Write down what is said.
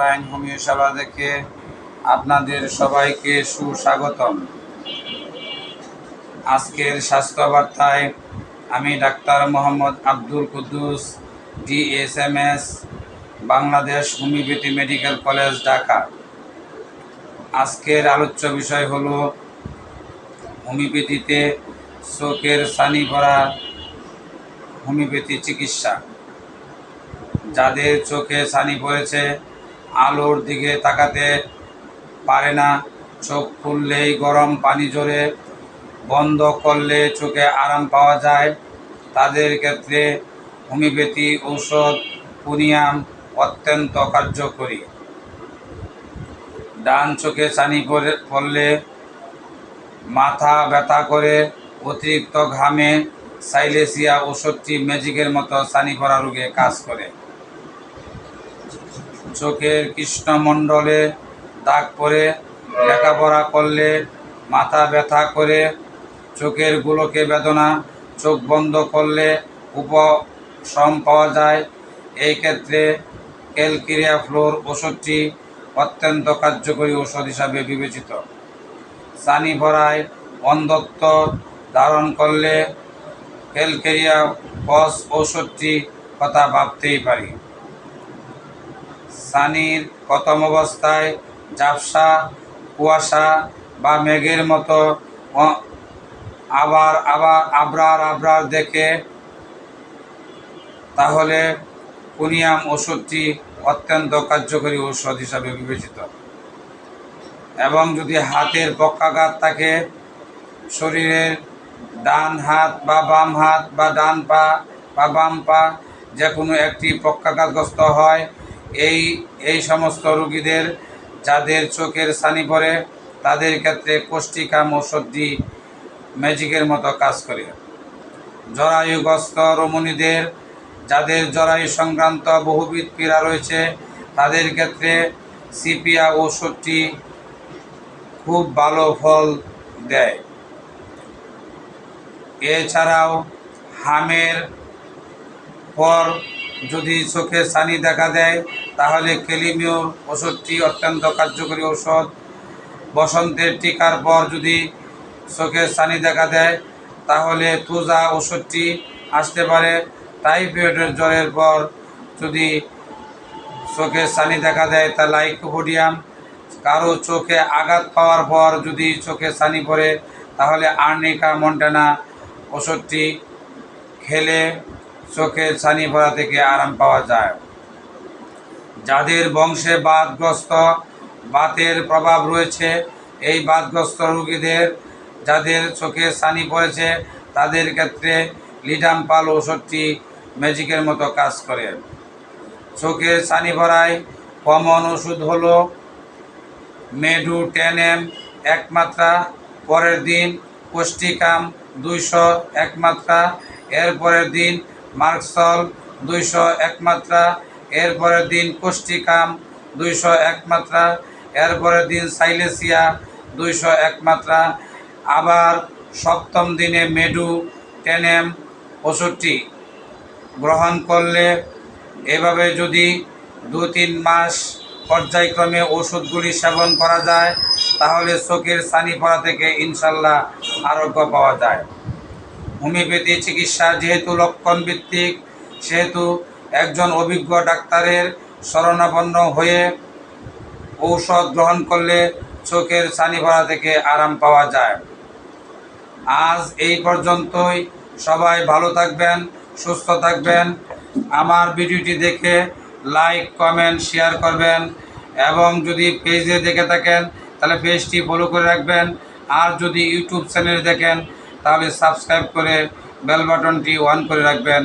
Narayan homeo সেবা দেখে আপনাদের সবাইকে সুস্বাগতম। আজকের স্বাস্থ্য বার্তায় আমি doctor Mohammad Abdul Quddus, DSMS, Bangladesh homeopathy medical college, Dhaka. আজকের আলোচ্য বিষয় হলো হোমিওপ্যাথিতে চোখের সানি ভরা হোমিওপ্যাথি চিকিৎসা। যাদের চোখে ছানি পড়েছে আলোর দিকে তাকাতে পারে না। চোখ খুললেই গরম পানি জোরে বন্ধ করলে চোখে আরাম পাওয়া যায়। তাদের ক্ষেত্রে হোমিওপ্যাথি, ঔষধ, পুনিয়াম অত্যন্ত কার্যকরী। ডান চোখে ছানি পড়ে পড়লে মাথা ব্যথা করে, অতিরিক্ত ঘামে, সাইলেসিয়া ওষুধটি ম্যাজিকের মতো সানি পড়া রোগে কাজ করে। চোখের কৃষ্ণমণ্ডলে দাগ পড়ে, লেখাপড়া করলে মাথা ব্যথা করে, চোখের গুলোকে বেদনা, চোখ বন্ধ করলে উপশম পাওয়া যায়। এই ক্ষেত্রে ক্যালকিরিয়া ফ্লোর ওষুধটি অত্যন্ত কার্যকরী ওষুধ হিসাবে বিবেচিত। সানি ভরায় অন্ধত্ব ধারণ করলে ক্যালকেরিয়া বস ঔষধটি কথা ভাবতেই পারি। সানির প্রথম অবস্থায় ঝাপসা কুয়াশা বা মেঘের মতো আবার আবার, আবরার আবরার দেখে, তাহলে কুনিয়াম ওষুধটি অত্যন্ত কার্যকরী ঔষধ হিসাবে বিবেচিত। এবং যদি হাতের পক্ষাঘাত থাকে, শরীরের ডান হাত বা বাম হাত বা ডান পা বা বাম পা যে কোনো একটি পক্ষাঘাতগ্রস্ত হয় এই এই সমস্ত রোগীদের যাদের চোখের ছানি পড়ে, তাদের ক্ষেত্রে কোষ্টিকাম ওষুধটি ম্যাজিকের মতো কাজ করে। জরায়ুগ্রস্ত রমণীদের যাদের জরায়ু সংক্রান্ত বহুবিধ পীড়া রয়েছে, তাদের ক্ষেত্রে সিপিয়া ওষুধটি খুব ভালো ফল দেয়। এছাড়াও হামের পর যদি চোখে ছানি দেখা দেয়, তাহলে ক্যালিমিওর ওষুধটি অত্যন্ত কার্যকরী ঔষধ। বসন্তের টিকার পর যদি চোখের ছানি দেখা দেয়, তাহলে তুজা ওষুধটি আসতে পারে। টাইফয়েডের জ্বরের পর যদি চোখে ছানি দেখা দেয়, তা লাইকোপোডিয়াম। কারও চোখে আঘাত পাওয়ার পর যদি চোখে ছানি পড়ে, তাহলে আর্নিকা মন্টানা ওষুধটি খেলে চোখের ছানি পড়া থেকে আরাম পাওয়া যায়। যাদের বংশে বাতগ্রস্ত বাতের প্রভাব রয়েছে, এই বাতগ্রস্ত রোগীদের যাদের চোখে ছানি পড়েছে, তাদের ক্ষেত্রে লিডাম্পাল ওষুধটি ম্যাজিকের মতো কাজ করে। চোখের ছানি ভরায় কমন ওষুধ হলো মেডু টেন এম এক মাত্রা, পরের দিন পুষ্টিকাম দুইশো, এক মাত্রা এর পরের দিন মার্কসল দুইশো এক মাত্রা এর পরের দিন পুষ্টিকাম দুইশো এক মাত্রা এর পরের দিন সাইলেসিয়া দুইশো এক মাত্রা, আবার সপ্তম দিনে মেডু টেন এম ওষুধটি গ্রহণ করলে এভাবে যদি দু তিন মাস পর্যায়ক্রমে ওষুধগুলি সেবন করা যায়, তাহলে চোখের ছানি পড়া থেকে ইনশাল্লাহ আরোগ্য পাওয়া যায়। হোমিওপ্যাথি চিকিৎসা যেহেতু লক্ষণ ভিত্তিক সেহেতু একজন অভিজ্ঞ ডাক্তারের শরণাপন্ন হয়ে ঔষধ গ্রহণ করলে চোখের ছানি পড়া থেকে আরাম পাওয়া যায়। আজ এই পর্যন্তই। সবাই ভালো থাকবেন, সুস্থ থাকবেন। আমার ভিডিওটি দেখে লাইক, কমেন্ট, শেয়ার করবেন এবং যদি পেজে দেখে থাকেন, তাহলে পেজটি ফলো করে রাখবেন। আর যদি ইউটিউব চ্যানেলে দেখেন তাহলে সাবস্ক্রাইব করে বেল বাটনটি অন করে রাখবেন।